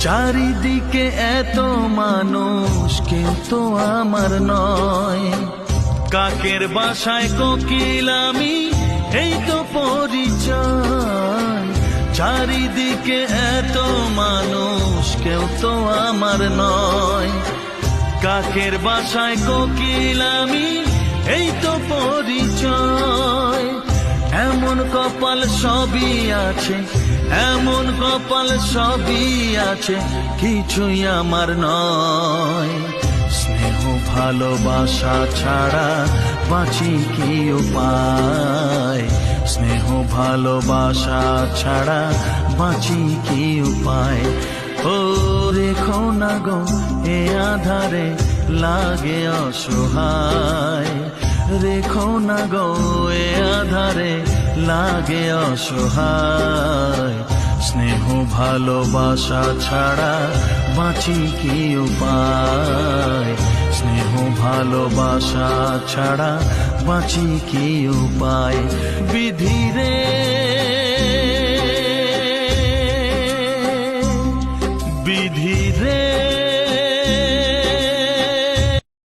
চারিদিকে এত মানুষ কেউ তো আমার নয়। কাকের বাসায় কোকিল আমি, এই তো পরিচয়। চারিদিকে এত মানুষ, কেউ তো আমার নয়। কাকের বাসায় কোকিল আমি কপাল সবই আছে, এমন কপাল সবই আছে, কিছুই আমার নয়। স্নেহ ভালোবাসা ছাড়া বাঁচি কি উপায়? স্নেহ ভালোবাসা ছাড়া বাঁচি কি উপায়? ও রেখো না গো, এ আধারে লাগে অসহায়। রেখো না গো, এ আধারে লাগে অসহায়। স্নেহ, ভালোবাসা ছাড়া বাঁচি কি উপায়? স্নেহ, ভালোবাসা ছাড়া বাঁচি কি উপায়? বিধিরে বিধিরে